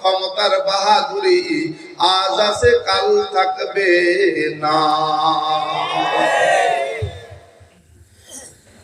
ক্ষমতার বাহাদুরি আজ আছে কাল থাকবে না।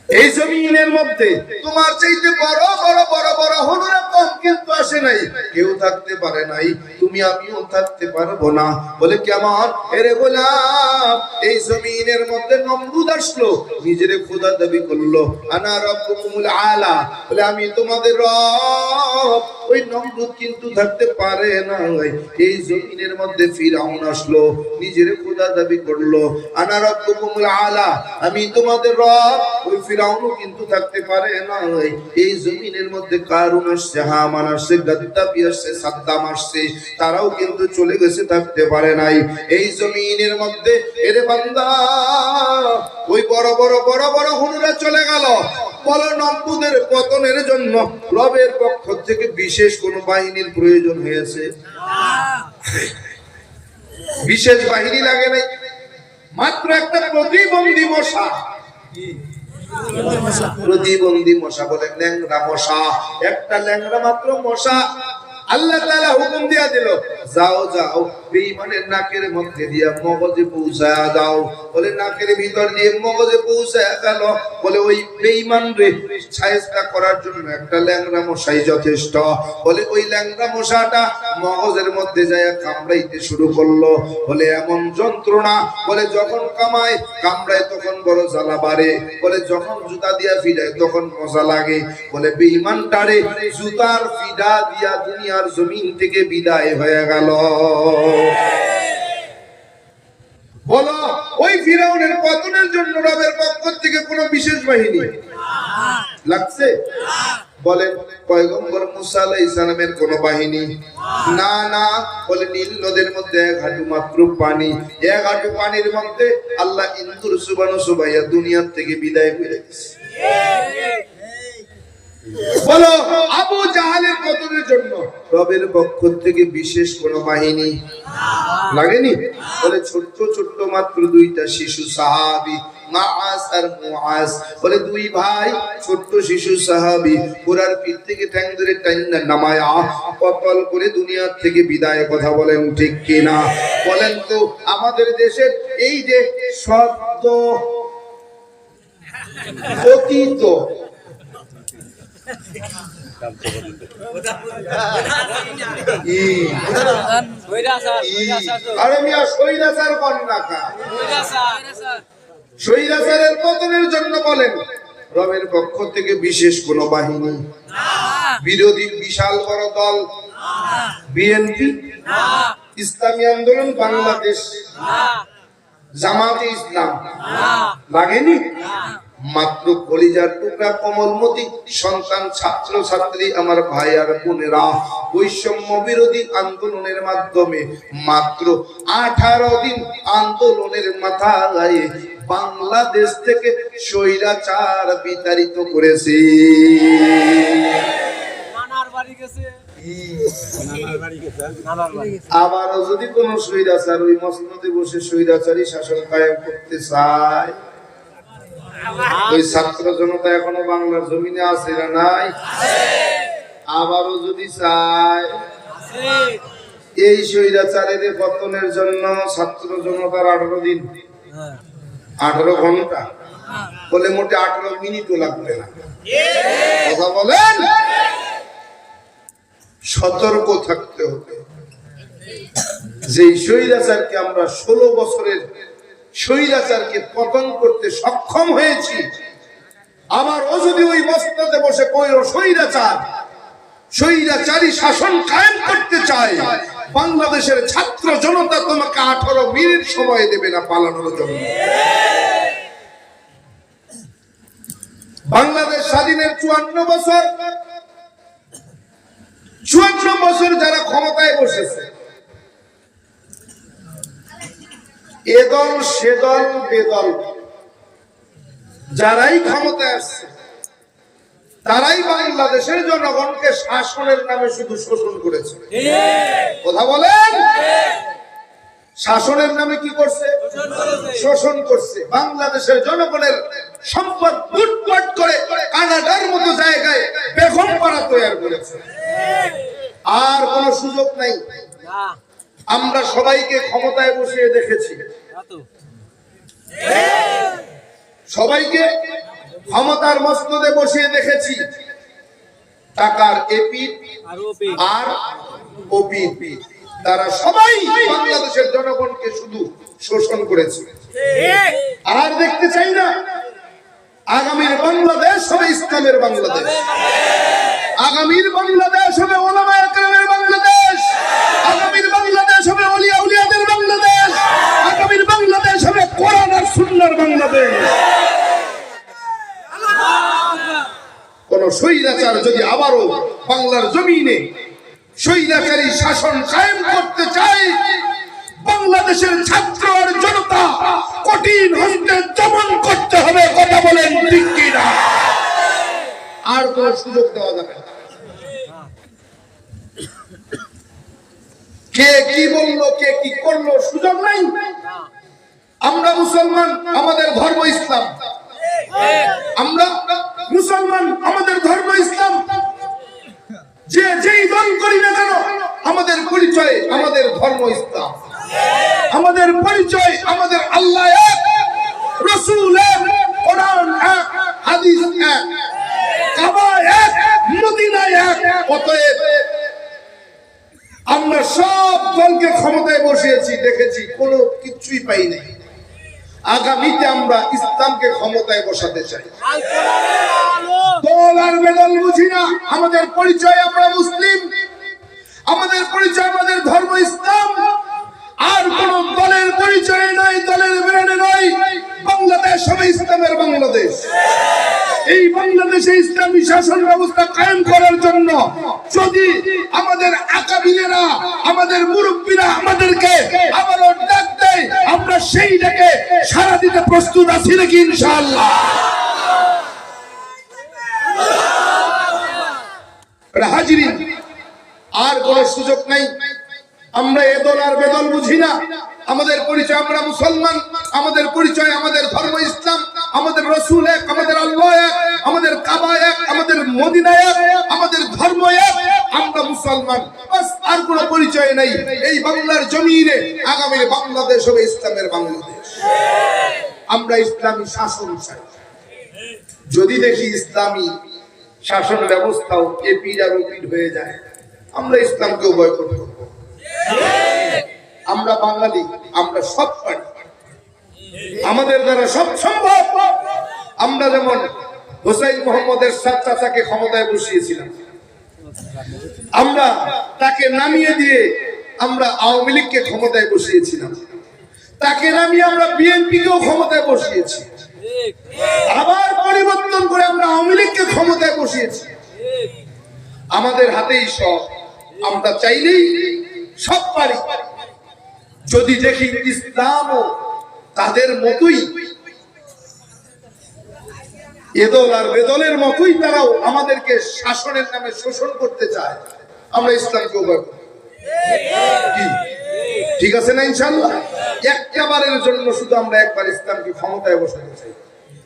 এই জমিনের মধ্যে তোমার চাইতে বড় বড় বড় বড় হনুরা কম কিন্তু আসে নাই। কেউ থাকতে পারে নাই, তুমি আমিও থাকতে পারব না। বলে কেমন এরে গোলাম এই জমিনের মধ্যে নমরুদ আসলো, নিজেরে খোদা দাবি করল, আনা রব্বুকুমুল আলা। বলে, আমি তোমাদের রব। ওই নমরুদ কিন্তু থাকতে পারে না এই জমিনের মধ্যে ফিরাউন আসলো, নিজের খোদা দাবি করল, আনা রব্বুকুমুল আলা, আমি তোমাদের রব। ওই ফিরাউনও কিন্তু থাকতে পারে না। এই জমিনের মধ্যে কারুন আসছে, হামান আসছে, গাদ্দাফি আসছে, সাদ্দাম আসছে, তারাও কিন্তু চলে গেছে, থাকতে পারে নাই। এই জমিনের মধ্যে, এরে বান্দা, ওই বড় বড় বড় বড় হুনুরা চলে গেল। বলো, নব্বুদের পতনের জন্য রবের পক্ষ থেকে বিশেষ কোন বাহিনীর প্রয়োজন হয়েছে? বিশেষ বাহিনী লাগে নাই। মাত্র একটা প্রতিবন্ধী মশা। প্রতিবন্ধী মশা বলে ল্যাংরা মশা। একটা ল্যাংরা মাত্র মশা। আল্লাহ তাআলা হুকুম দিয়া দিল, যাও যাও। বেঈমানের নাকের মধ্যে দিয়া মগজে পৌঁছায়া দাও। বলে নাকের ভিতর দিয়ে মগজে পৌঁছায়া গেল। বলে ওই বেঈমান রে ছায়েস্তা করার জন্য একটা ল্যাংড়া মশাই যথেষ্ট। বলে ওই ল্যাংড়া মশাটা মগজের মধ্যে যায় কামড়াইতে শুরু করল। বলে, এমন যন্ত্রণা। বলে, যখন কামায়, কামড়ায় তখন বড় জ্বালা বাড়ে। বলে, যখন জুতা দিয়া ফিরায় তখন মজা লাগে। বলে বেঈমান টারে জুতার ফিডা দিয়া দুনিয়ার জমিন থেকে বিদায় হয়ে গেল। বলো, ওই ফিরাউনের পতনের জন্য রবের পক্ষ থেকে কোনো বিশেষ বাহিনী? লাগছে? কোন বাহিনী? না না, বলে, নীল নদের মধ্যে এক মাত্র পানি। এক পানির মধ্যে আল্লাহ ইন্দুর সুবানো সুবাইয়া দুনিয়ার থেকে বিদায় করে বলো, আবু জাহালের পতনের জন্য রবের পক্ষ থেকে বিশেষ কোন বাহিনী? লাগেনি? বলে, ছোট্ট ছোট্ট মাত্র দুইটা শিশু সাহাবি বিদায় কথা বলেন বলেন তো, আমাদের দেশের এই যে শব্দ অতীত আরে মিয়া সৈরাচার কন্যা সৈরাচারের পতনের জন্য বলেন রবের পক্ষ থেকে বিশেষ কোন বাহিনী বিরোধী বিশাল বড় দল বিএনপি ইসলামী আন্দোলন বাংলাদেশ। জামাতে ইসলাম। লাগেনি? মাত্র কলিজার টুকরা কমলমতি সন্তান ছাত্র ছাত্রী আমার ভাই আর বোনেরা। বৈষম্য বিরোধী আন্দোলনের মাধ্যমে মাত্র আঠারো দিন আন্দোলনের মাথায় বাংলাদেশ থেকে স্বৈরাচার বিতাড়িত করেছে। আবারও যদি কোন স্বৈরাচার ওই মসনদে বসে স্বৈরাচারী শাসন কায়েম করতে চায় ওই ছাত্র জনতা এখনও বাংলার জমিনে আছে না নাই? আবারও যদি চায়। এই স্বৈরাচারের পতনের জন্য ছাত্র জনতার আঠারো দিন। আঠারো ঘণ্টা। বলে মোটে আঠারো মিনিটও লাগবে না। কথা বলেন? সতর্ক থাকতে হবে। যে স্বৈরাচারকে আমরা ষোলো বছরের স্বৈরাচারকে পতন করতে সক্ষম হয়েছি। আবার ও যদি ওই বস্তাতে বসে কইল স্বৈরাচার, স্বৈরাচারী শাসন কায়েম করতে চায়। বাংলাদেশের ছাত্র জনতা তোমাকে আঠারো মিনিট সময় দেবে না পালানোর জন্য। বাংলাদেশ স্বাধীনের চুয়ান্ন বছর চুয়ান্ন বছর যারা ক্ষমতায় বসেছে এদল সেদল বেদল যারাই ক্ষমতায় আসছে, তারাই বাংলাদেশের জনগণকে শাসনের নামে শুধু শোষণ করেছে। কথা বলেন? শাসনের নামে কি করছে? শোষণ করছে। বাংলাদেশের জনগণের সম্পদ লুটপাট করে কানাডার মতো জায়গায় বেগম পাড়া তৈরি করেছে। আর কোন সুযোগ নাই। আমরা সবাইকে ক্ষমতায় বসিয়ে দেখেছি। সবাইকে ক্ষমতার মস্তদে বসিয়ে দেখেছি। টাকার এপি আর ওপি তারা সবাই বাংলাদেশের জনগণকে শুধু শোষণ করেছে। আর দেখতে চাই না আগামীর বাংলাদেশ হবে ইসলামের বাংলাদেশ। আগামীর বাংলাদেশ হবে ওলামা একরামের বাংলাদেশ। আগামীর বাংলাদেশ হবে অলিয়া উলিয়াদের বাংলাদেশ। আগামীর বাংলাদেশ হবে কোরআন আর সুন্নাহর বাংলাদেশ। কোন স্বৈরাচার যদি আবারও বাংলার জমিনে স্বৈরাচারী শাসন কায়েম করতে চায়, বাংলাদেশের ছাত্র আর জনতা কঠিন হস্তে দমন করতে হবে, কথা বলেন ঠিক কিনা? আর কোন সুযোগ দেওয়া যাবে না। কে কি বলল, কে কি করল, সুযোগ নাই। আমরা মুসলমান, আমাদের ধর্ম ইসলাম। আমরা মুসলমান, আমাদের ধর্ম ইসলাম। যে যেই দল করি না কেন, আমাদের পরিচয় আমাদের ধর্ম ইসলাম। আমাদের পরিচয় আমাদের আল্লাহ এক, রসুল এক, কোরআন এক, হাদিস এক, কাবা এক মদিনা এক, অতএব আমরা সব দলকে ক্ষমতায় বসিয়েছি, দেখেছি, কোনো কিছুই পাই নাই। আগামীতে আমরা ইসলামকে ক্ষমতায় বসাতে চাই। দল আর বেদল বুঝি না, আমাদের পরিচয় আমরা মুসলিম। আমাদের পরিচয়, আমাদের ধর্ম ইসলাম। আর কোন দলের পরিচয় নাই, দলের বেরোনে নয় বাংলাদেশ হবে ইসলামের বাংলাদেশ। এই বাংলাদেশে ইসলামী শাসন ব্যবস্থা কায়েম করার জন্য যদি আমাদের আকাবিনেরা, আমাদের মুরব্বীরা আমাদেরকে আবারও ডাক দেয়, আমরা সেই ডাকে সারা দিতে প্রস্তুত আছি নাকি ইনশাআল্লাহ? হাজিরি আর কোন সুযোগ নাই। আমরা এ দল আর বেদল বুঝি না। আমাদের পরিচয় আমরা মুসলমান, আমাদের পরিচয় আমাদের ধর্ম ইসলাম, আমাদের রসুল এক, আমাদের আল্লাহ এক, আমাদের কাবা এক, আমাদের মদিনা এক, আমাদের ধর্ম এক, আমরা মুসলমান। আর কোনো পরিচয় নাই এই বাংলার জমিনে, আগামী বাংলাদেশ হবে ইসলামের বাংলাদেশ। আমরা ইসলামী শাসন চাই। যদি দেখি ইসলামী শাসন ব্যবস্থাও এপিড আর হয়ে যায়, আমরা ইসলামকেও বয়কট করব। আমরা বাঙালি, আমরা সব পারি। আমাদের দ্বারা সব সম্ভব। আমরা যেমন হোসাইন মোহাম্মদের সাত চাচাকে ক্ষমতায় বসিয়েছিলাম, আমরা তাকে নামিয়ে দিয়ে আমরা আওয়ামী লীগকে ক্ষমতায় বসিয়েছিলাম। তাকে নামিয়ে আমরা বিএনপিকেও ক্ষমতায় বসিয়েছি। আবার পরিবর্তন করে আমরা আওয়ামী লীগকে ক্ষমতায় বসিয়েছি। আমাদের হাতেই সব, আমরা চাইলেই সব পারি। যদি দেখি ইসলাম তাদের মতোই এদল আর বেদলের মতোই তারাও আমাদেরকে শাসনের নামে শোষণ করতে চায়। আমরা ইসলামকে ঠিক আছে না ইনশাল্লাহ একবারের জন্য শুধু আমরা একবার ইসলামকে ক্ষমতায় বসাতে চাই।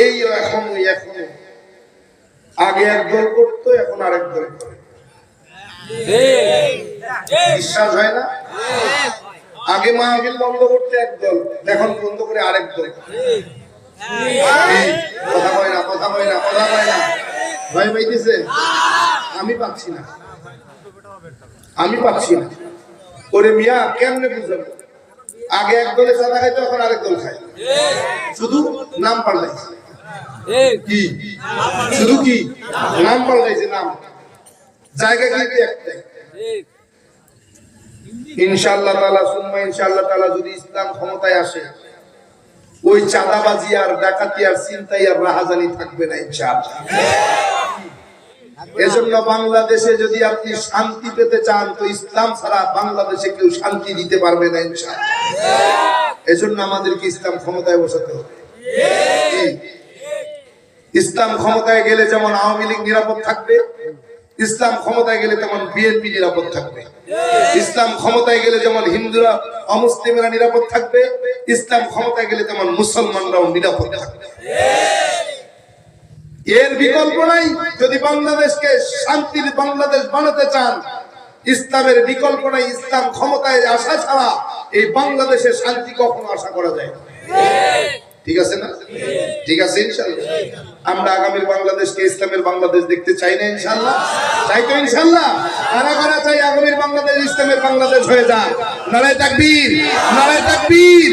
এই এখন এখন। আগে এক দল করতো, এখন আরেক দল করে। বিশ্বাস হয় না? আগে বন্ধ করতে এক দল, এখন বন্ধ করে আরেক দল। কথা না কথা না কথা না। আমি পাচ্ছি না। আমি পাচ্ছি না। ওরে মিয়া, কেমনে বুঝাবো? আগে এক দলে সাদা খাইতো, এখন আরেক দল খায়। শুধু নাম পাল্টাইছে কি? শুধু কি? নাম পাল্টাইছে নাম। জায়গা কিন্তু একটাই? যদি ইসলাম ক্ষমতায় আসে, ওই চাঁদাবাজি আর ডাকাতি আর চিন্তাই আর রাহাজানি থাকবে না ইনশাআল্লাহ। এজন্য বাংলাদেশে যদি আপনি শান্তি পেতে চান, তো ইসলাম ছাড়া বাংলাদেশে কেউ শান্তি দিতে পারবে না, ইনশাআল্লাহ। এজন্য আমাদেরকে ইসলাম ক্ষমতায় বসাতে হবে। ইসলাম ক্ষমতায় গেলে যেমন আওয়ামী লীগ নিরাপদ থাকবে, ইসলাম ক্ষমতায় গেলে তেমন বিএনপি নিরাপদ থাকবে। ইসলাম ক্ষমতায় গেলে যেমন হিন্দুরা অমুসলিমরা নিরাপদ থাকবে, ইসলাম ক্ষমতায় গেলে তেমন মুসলমানরাও নিরাপদ থাকবে। এর বিকল্প নাই। যদি বাংলাদেশকে শান্তির বাংলাদেশ বানাতে চান, ইসলামের বিকল্প নাই। ইসলাম ক্ষমতায় আসা ছাড়া এই বাংলাদেশে শান্তি কখনো আশা করা যায় ঠিক আছে না? ঠিক আছে, ইনশাল্লাহ। আমরা আগামীর বাংলাদেশকে ইসলামের বাংলাদেশ দেখতে চাই না, ইনশাল্লাহ। চাই তো, ইনশাল্লাহ। কারা কারা চাই আগামীর বাংলাদেশ ইসলামের বাংলাদেশ হয়ে যায় নারায় তাকবীর নারায় তাকবীর।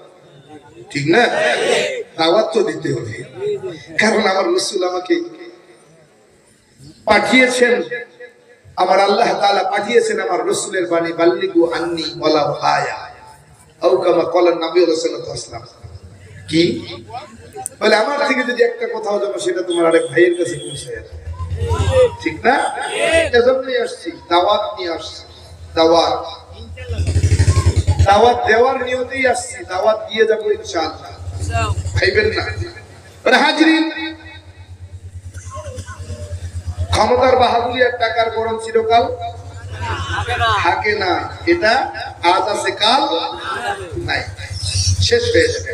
ঠিক না? দাওয়াত তো দিতে হবে। কারণ আমার রসুল আমাকে পাঠিয়েছেন, আমার আল্লাহ তাআলা পাঠিয়েছেন আমার রসুলের বাণী, বাল্লিগু আন্নি কলান নবী রাসূলুল্লাহ কি? বলে, আমার থেকে যদি একটা সেটা তোমার আরেক ভাইয়ের কাছে ঠিক না? আসছি, দাওয়াত নিয়ে দাওয়াত। দাওয়াত দেওয়ার নিয়তেই আসছি দাওয়াত দিয়ে যাব ইনশাআল্লাহ। ভাইবেন না। মানে হাজরিন ক্ষমতার বাহাদুরি আর টাকার গরম চিরকাল। থাকে না। এটা আজ আছে কাল নাই। শেষ হয়ে যাবে।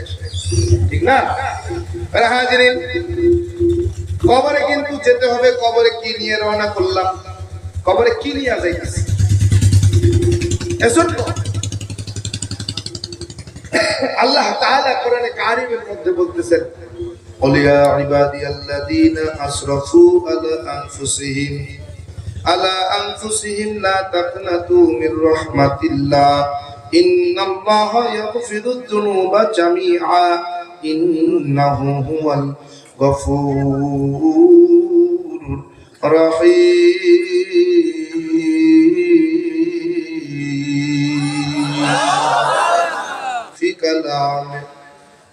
ঠিক না? হাজরিন কবরে কিন্তু যেতে হবে কবরে কি নিয়ে রওনা করলাম? কবরে কি নিয়ে যাইতেছি? এজন্য আল্লাহ তাআলা কোরআনে কারিমের মধ্যে বলতেছেন قل يا عبادي الذين أسرفوا على أنفسهم على أنفسهم لا تقنطوا من رحمة الله إن الله يغفر الذنوب جميعا إنه هو الغفور الرحيم في كلامه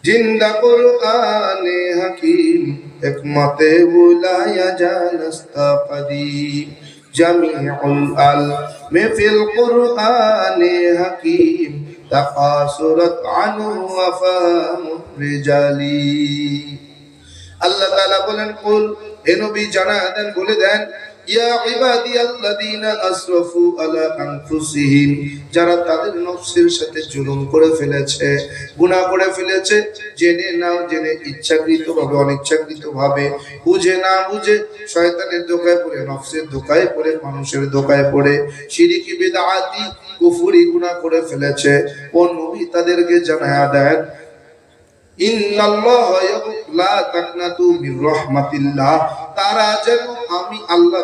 জিন্দা কুরআনে হাকিম হিকমতে বুলায়া জানস্তা কদিম জামিউল আল মিফিল কুরআনে হাকিম তাকাসুরাত আনু ওয়াফাম রিজালি আল্লাহ তাআলা বলেন কুল হে নবী জানা দেন বলে দেন ইয়া বুঝে না বুঝে শয়তানের ধোকায় পড়ে, নফসের ধোকায় পড়ে, মানুষের ধোকায় পড়ে, শিরিকি, বিদআতি, কুফরি, গুনাহ করে ফেলেছে। ও নবী তাদেরকে জানায়া দেন ইন্নাল্লাহ লা তাকনাতু মির রাহমাতিল্লাহ আমি আল্লাহ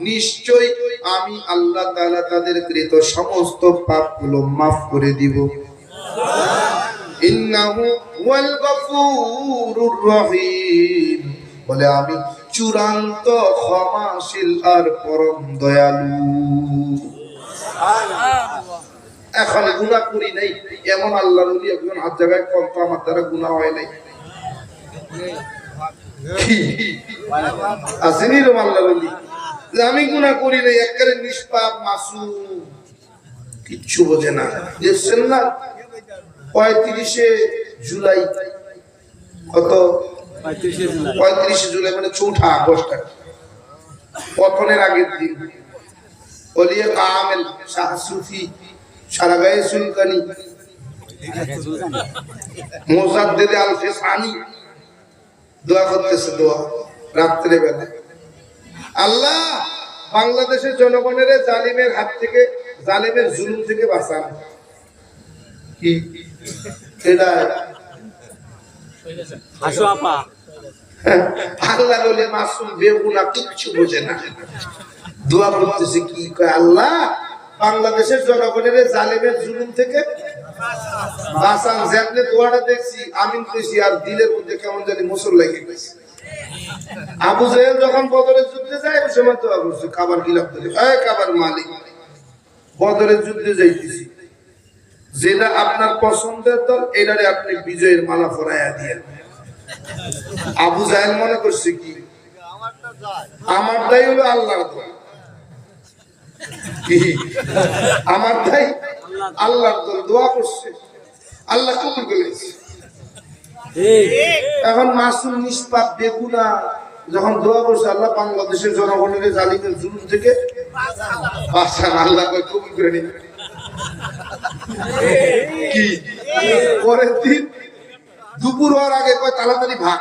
নিশ্চয় আমি আল্লাহ তাআলা তাদের কৃত সমস্ত পাপগুলো মাফ করে দিব। ইন্নাহু রহিম। বলে, আমি চূড়ান্ত ক্ষমাশীল আর পরম দয়ালু। এখন গুণা করি নাই, এমন আল্লাহ নবী একজন হাত জায়গায় কম তো আমার দ্বারা গুণা হয় নাই। আসেনি রম আল্লাহ নবী? আমি গুণা করি নাই, একেবারে নিষ্পাপ, মাসুম। কিচ্ছু বোঝে না। দেখছেন না? পঁয়ত্রিশে জুলাই, কত? পঁয়ত্রিশে জুলাই। মানে চৌঠা আগস্ট পতনের আগের দিন। আল্লাহ বাংলাদেশের জনগণের জালিমের হাত থেকে, জালিমের জুলুম থেকে বাঁচান। কি? হাসু আপা। মাসুম বেগুনা কিচ্ছু বোঝে না। দোয়া করতেছে কি? কয়, আল্লাহ, বাংলাদেশের জনগণের জালিমের জুলুম থেকে যেমনি দোয়াটা দেখছি কইছি, আর দিলের মধ্যে কেমন জানি মুসল গেছে। আবু জাহেল যখন বদরের যুদ্ধে যায় ওই সময় গিলাপ করে। মালিক, বদরের যুদ্ধে যাইতেছি। যেটা আপনার পছন্দের দল এটারে আপনি বিজয়ের মালা ফরাইয়া দিয়ে আবু জাহেল মনে করছে কি? আমারটাই হলো আল্লাহর দল। কি? আমারটাই আল্লাহর দল। দোয়া করছে। আল্লাহ কবুল করেছে এখন মাসুম নিষ্পাপ বেগুনা যখন দোয়া করছে আল্লাহ বাংলাদেশের জনগণের জালিমের জুলুম থেকে বাঁচান। আল্লাহ কবুল করে নিবে কি? পরের দিন দুপুর হওয়ার আগে কয় তাড়াতাড়ি ভাগ।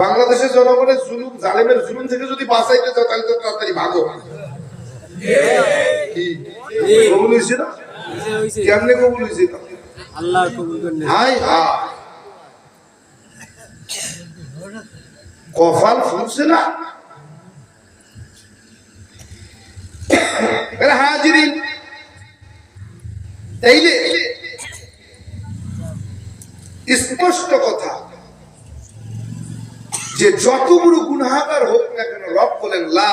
বাংলাদেশের জনগণের জুলুম জালেমের জুলুম থেকে যদি বাঁচাইতে চাও তাহলে তো তাড়াতাড়ি ভাগো। কি? কবুল হয়েছে না? হইছে, হইছে। কেমনে কবুল হয়েছে? আল্লাহ কবুল করেন হাই হা কপাল ফুলছে না? হাজিরিন। তাইলে স্পষ্ট কথা যে যত বড় গুনাহগার হোক না কেন রব বলেন লা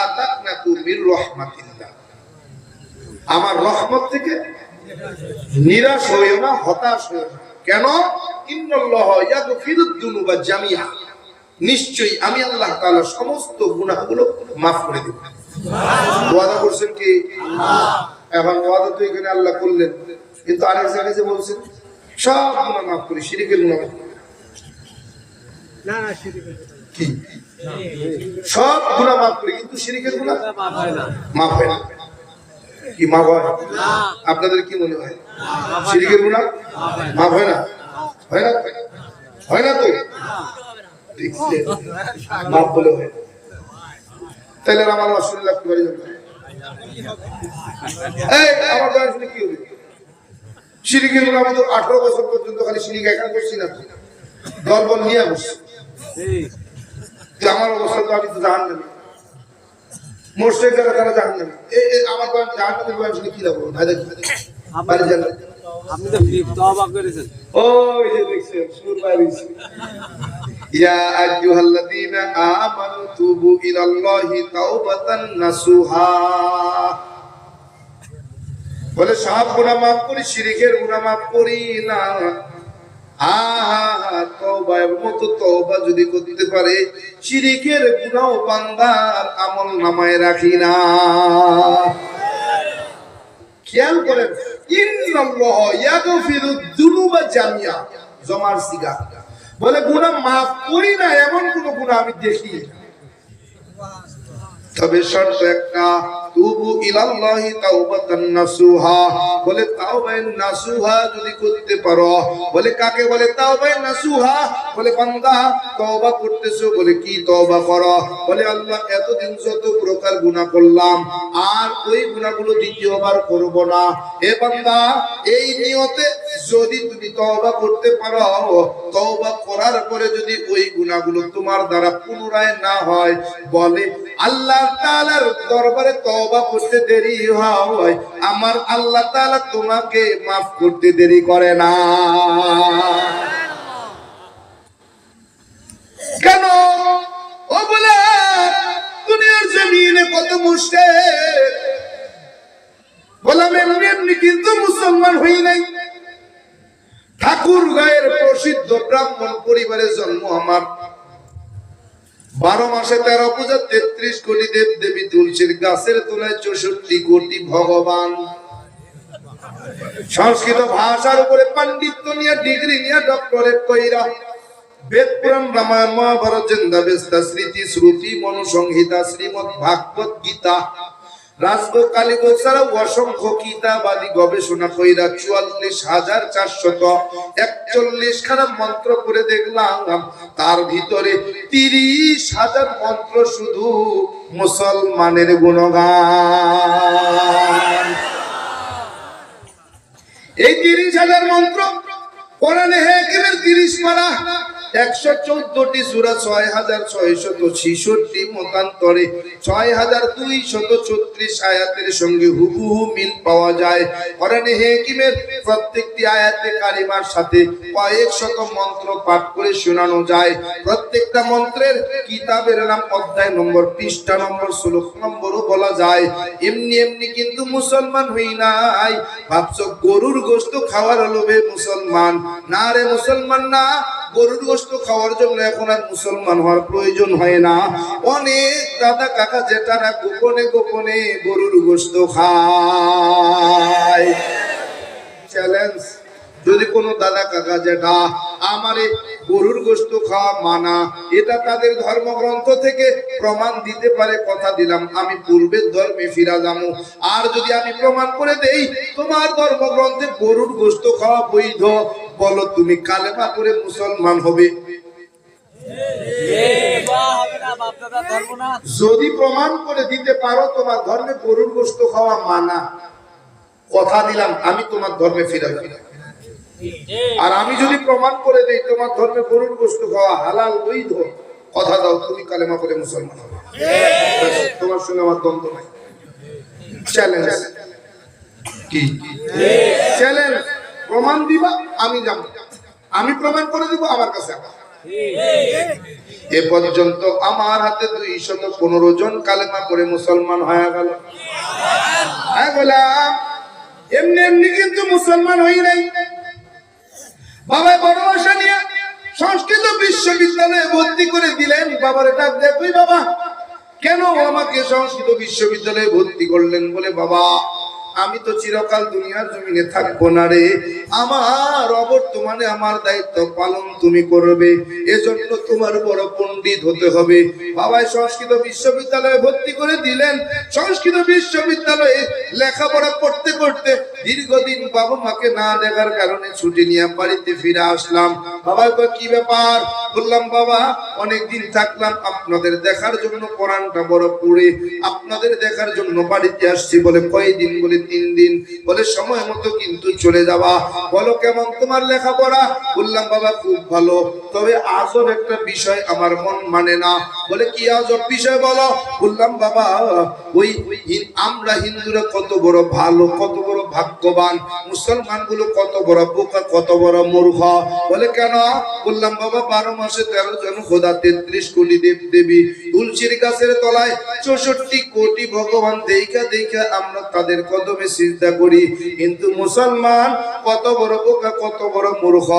মির রাহমাতিল্লাহ। আমার রহমত থেকে নিরাশ হইও না হতাশ হইও না। কেন? ইন্নাল্লাহ ইয়াগফিরুদ নিশ্চয়ই আমি আল্লাহ তাআলা সমস্ত গুনাহগুলো maaf করে দেব। ওয়াদা করছেন কি? এখন ওয়াদা তো এখানে আল্লাহ করলেন। কিন্তু আরেক জায়গায় যে বলছেন সব গুনাহ মাফ করি শিরকের করি। কি? সব গুনাহ maaf করি কিন্তু শিরকের গুনাহ মাফ হয় না। মাফ কি মাফ হয়? আপনাদের কি মনে হয়? শিরিকের গুনাহ? মাফ হয় না। হয় না? হয় না? তো? মাফ বলে হয়। তাহলে আমার অসুবিধা লাগতে পারি এই আমার বয়স কি হবে? শিরিকের গুনাহ আমি তো আঠারো বছর পর্যন্ত খালি শিরিক একা করছি না তো। দল বল নিয়ে বসছি। আমার অবস্থা তো আমি তো জাহান নেবে মোর্শেক যারা তারা জাহান নেবে আমার জাহান নেবে বয়স কি লাগবে ভাই দেখি বাড়ি যান। আপনি তো ফ্রি তওবা করেছেন। ওই যে দেখছেন সুর বাইরেছে ইয়া আইয়ুহাল্লাযীনা আমানু তুবু ইলাল্লাহি তাওবাতান নাসুহা। বলে সব গুনাহ মাফ করি শিরকের গুনাহ মাফ করি না। যদি করতে পারে শিরকের গুনাহ বান্দার আমল নামায় রাখি না। খেয়াল করেন বলে গুনাহ মাফ করি না, এমন কোন গুনাহ আমি দেখি। তবে শর্ত একটা, তুবু ইলাল্লাহি তাওবাতান নাসুহা। বলে, তাওবায়ে নাসুহা যদি করতে পারো। বলে, কাকে বলে? তাওবায়ে নাসুহা? বলে, বান্দা, তওবা করতেছো। বলে, কি তওবা করো? বলে, আল্লাহ, এতদিন যত প্রকার গুনাহ করলাম, আর ওই গুনাহগুলো দ্বিতীয়বার করব না। হে বান্দা, এই নিয়তে যদি তুমি তওবা করতে পারো, তওবা করার পরে যদি ওই গুনাহগুলো তোমার দ্বারা পুনরায় না হয়, বলে আল্লাহ দরবারে করতে দেরি হয়। আমার আল্লাহ তোমাকে করতে দেরি করে না। কেন? ও বলে, দুনিয়ার জমিনে কত মুশরিক। বললাম এমনি এমনি কিন্তু মুসলমান হই নাই। ঠাকুর গায়ের প্রসিদ্ধ ব্রাহ্মণ পরিবারে জন্ম আমার। বারো মাসে তেরো পূজা, তেত্রিশ কোটি দেব দেবী তুলসীর গাছের তুলে চৌষট্টি কোটি ভগবান। সংস্কৃত ভাষার উপরে পাণ্ডিত্য নিয়ে, ডিগ্রি নিয়ে, ডক্টরেট কইরা রামায়ণ, মহাভারত জেন্দা বেস্তা স্মৃতি, শ্রুতি, মনুসংহিতা, শ্রীমদ ভাগবত গীতা রাজভোগ কালীভোগ ছাড়াও অসংখ্য গবেষণা কইরা চুয়াল্লিশ হাজার চারশত একচল্লিশ মন্ত্র করে দেখলাম। তার ভিতরে তিরিশ হাজার মন্ত্র শুধু মুসলমানের গুণগান। এই তিরিশ হাজার মন্ত্র কোরআনে হেকিমের তিরিশ পারা একশো চোদ্দটি সুরা ছয় হাজার ছয় শত ছিষট্টি মতান্তরে ছয় হাজার দুই শত ছত্রিশ আয়াতের সঙ্গে মিল পাওয়া যায়। হেকিমের প্রত্যেকটি আয়াতে সাথে কয়েক শত মন্ত্র পাঠ করে শোনানো যায়। প্রত্যেকটা মন্ত্রের কিতাবের নাম অধ্যায় নম্বর, পৃষ্ঠা নম্বর, শ্লোক নম্বরও বলা যায়। এমনি এমনি কিন্তু মুসলমান হই নাই। ভাবছ গরুর গোস্ত খাওয়ার লোভে মুসলমান। না রে মুসলমান না গরুর গোস্ত খাওয়ার জন্য এখন আর মুসলমান হওয়ার প্রয়োজন হয় না। অনেক দাদা কাকা জেঠারা গোপনে গোপনে গরুর গোস্ত খায়। চ্যালেঞ্জ যদি কোনো দাদা কাকা যেটা আমারে গরুর গোস্ত খাওয়া মানা, এটা তাদের ধর্মগ্রন্থ থেকে প্রমাণ দিতে পারে, কথা দিলাম, আমি পূর্বের ধর্মে ফিরা যাব। আর যদি আমি প্রমাণ করে দেই, তোমার ধর্মগ্রন্থে গরুর গোস্ত খাওয়া বৈধ, বলো তুমি কালেমা করে মুসলমান হবে। যদি প্রমাণ করে দিতে পারো, তোমার ধর্মে গরুর গোস্ত খাওয়া মানা। কথা দিলাম, আমি তোমার ধর্মে ফিরে যাব। আর আমি যদি প্রমাণ করে দেই, তোমার ধর্মে গরুর গোস্ত খাওয়া হালাল, বৈধ, কথা দাও, তুমি কালেমা করে মুসলমান তোমার সঙ্গে আমার দ্বন্দ্ব নাই। প্রমাণ দিবা, আমি আমি প্রমাণ করে দিব, আমার কাছে এ পর্যন্ত আমার হাতে দুই শত পনেরো জন কালেমা করে মুসলমান হয়ে গেল। হ্যাঁ এমনি এমনি কিন্তু মুসলমান হই নাই। বাবা পরামর্শ নিয়ে সংস্কৃত বিশ্ববিদ্যালয়ে ভর্তি করে দিলেন। বাবার এটা দেখুই বাবা, কেন আমাকে সংস্কৃত বিশ্ববিদ্যালয়ে ভর্তি করলেন? বলে, বাবা আমি তো চিরকাল দুনিয়ার জমিনে থাকব না রে। আমার অবর্তমানে আমার দায়িত্ব পালন তুমি করবে। এজন্য তোমার বড় পণ্ডিত হতে হবে। বাবাই সংস্কৃত বিশ্ববিদ্যালয়ে ভর্তি করে দিলেন। সংস্কৃত বিশ্ববিদ্যালয়ে লেখাপড়া করতে করতে দীর্ঘদিন বাবা মাকে না দেখার কারণে ছুটি নিয়ে বাড়িতে ফিরে আসলাম। বাবা কি ব্যাপার? বললাম, বাবা, অনেকদিন থাকলাম, আপনাদের দেখার জন্য কোরআনটা বড় পড়ে, আপনাদের দেখার জন্য বাড়িতে আসছি বলে কয়দিন বলে তিন দিন। বলে, সময় মতো কিন্তু চলে যাবা। বলো কেমন তোমার লেখাপড়া? বললাম, বাবা, খুব ভালো। তবে আজব একটা বিষয় আমার মন মানে না। বলে, কি আজব বিষয় বলো? বললাম, বাবা, ওই আমরা হিন্দুরা কত বড় ভালো, কত বড় ভাগ্যবান। মুসলমানগুলো কত বড় বোকা, কত বড় মূর্খ। বলে, কেন? বললাম, বাবা, বারো মাসে তেরো জন খোদা তেত্রিশ কোটি দেব দেবী তুলসীর গাছের তলায় চৌষট্টি কোটি ভগবান, দেখা দেখা আমরা তাদের কদমে সিজদা করি। কিন্তু মুসলমান কত বড় বোকা কত বড় মূর্খ।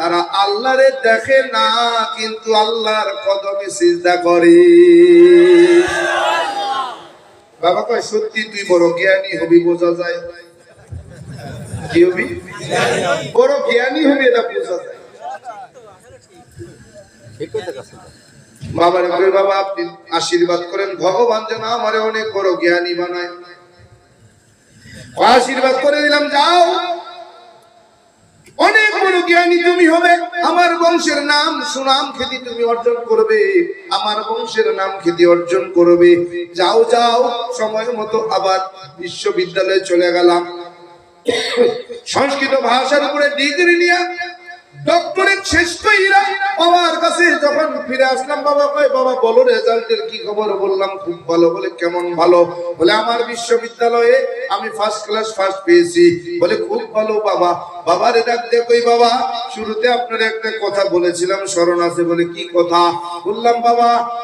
তারা আল্লাহরে দেখে না কিন্তু আল্লাহর কদমে সিজদা করে। বাবা কয় সত্যি তুই বড় জ্ঞানী হবি বোঝা যায়। কি হবি? বড় জ্ঞানী হবি এটা বোঝা যায়। বাবার বাবা আপনি আশীর্বাদ করেন। ভগবান যেন আমারে অনেক বড় জ্ঞানী বানায়। আশীর্বাদ করে দিলাম, যাও। অনেক বড় জ্ঞানী তুমি হবে। আমার বংশের নাম সুনাম খ্যাতি তুমি অর্জন করবে। আমার বংশের নাম খ্যাতি অর্জন করবে। যাও যাও, সময় মতো আবার বিশ্ববিদ্যালয়ে চলে গেলাম। সংস্কৃত ভাষার উপরে ডিগ্রি নিয়ে ডক্টরেট বাবার কাছে যখন ফিরে আসলাম, বাবা কয়, বাবা, বলো রেজাল্টের কি খবর? বললাম, খুব ভালো। বলে, কেমন ভালো? বলে, আমার বিশ্ববিদ্যালয়ে আমি ফার্স্ট ক্লাস ফার্স্ট পেয়েছি। বলে, খুব ভালো, বাবা। বাবার ডাক দিয়ে বাবা, শুরুতে আপনার একটা কথা বলেছিলাম, স্মরণ আছে? বলে, কি কথা? বললাম, বাবা,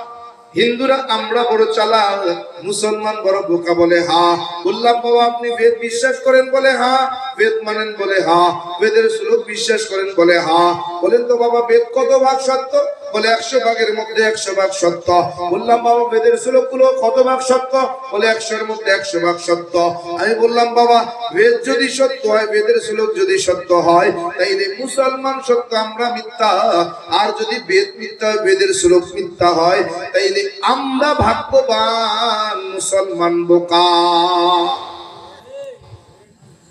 হিন্দুরা আমরা বড় চালা মুসলমান বড় বোকা বলে, হা। বললাম, বাবা, আপনি বেদ বিশ্বাস করেন বলে, হা। বেদ মানেন বলে, হা। বেদের শ্লোক বিশ্বাস করেন বলে, হা। বলেন তো, বাবা, বেদ কত ভাগ সত্য? বলে একশো ভাগের মধ্যে একশো ভাগ সত্য। বললাম, বাবা, বেদের শ্লোকগুলো কত ভাগ সত্য? বলে একশোর মধ্যে একশো ভাগ সত্য। আমি বললাম, বাবা, বেদ যদি সত্য হয়, বেদের শ্লোক যদি সত্য হয়, তাইলে মুসলমান সত্য, আমরা মিথ্যা। আর যদি বেদ মিথ্যা হয়, বেদের শ্লোক মিথ্যা হয়, তাইলে আমরা ভাগ্যবান মুসলমান বোকা।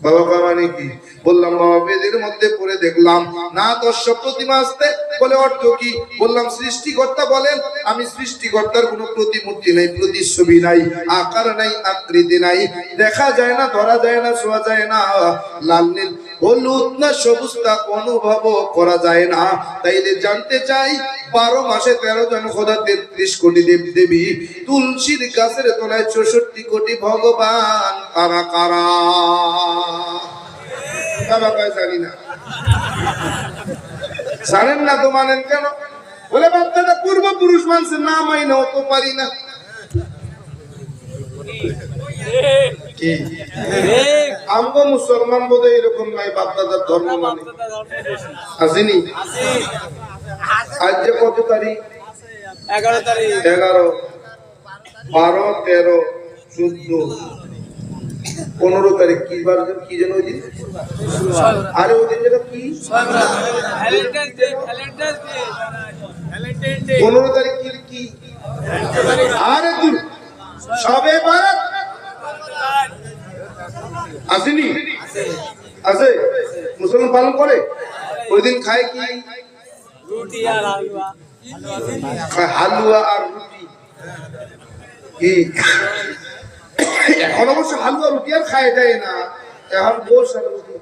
বাবা বাবা নাকি বললাম বাবা বেদের মধ্যে পড়ে দেখলাম, না দর্শ প্রতিমা আসতে বলে অর্থ কি? বললাম, সৃষ্টিকর্তা বলেন, আমি সৃষ্টিকর্তার কোনো প্রতিমূর্তি নাই, প্রতিচ্ছবি নাই, আকার নাই, আকৃতি নাই, দেখা যায় না, ধরা যায় না, ছোঁয়া যায় না, লাল, নীল, হলুদ না সবুজ তা অনুভব করা যায় না। তাইলে জানতে চাই, বারো মাসে তেরো জন খোদা তেত্রিশ কোটি দেব দেবী, তুলসীর গাছের তলায় চৌষট্টি কোটি ভগবান কারা কারা? বাবা কয় জানি না। জানেন না তো মানেন কেন? বলে বাচ্চাটা পূর্বপুরুষ মানুষের না মাইনে অত পারি না। কি? ঠিক আমগো মুসলমান বোধ এরকম নাই বাপদাদার ধর্ম মানে। আসেনি? আজ যে কত তারিখ? এগারো তারিখ। এগারো। বারো তেরো চোদ্দ। পনেরো তারিখ কি বার কি যেন ওই দিন? আরে ওই দিন যেন কি? পনেরো তারিখ কি কি? আরে দূর। সবে বারাত আসেনি? আছে মুসলমান পালন করে? ওই দিন খায় কি? রুটি আর হালুয়া হালুয়া আর রুটি। কি? এখন অবশ্য হালুয়া রুটি আর খায় দেয় না। এখন গোস আর রুটি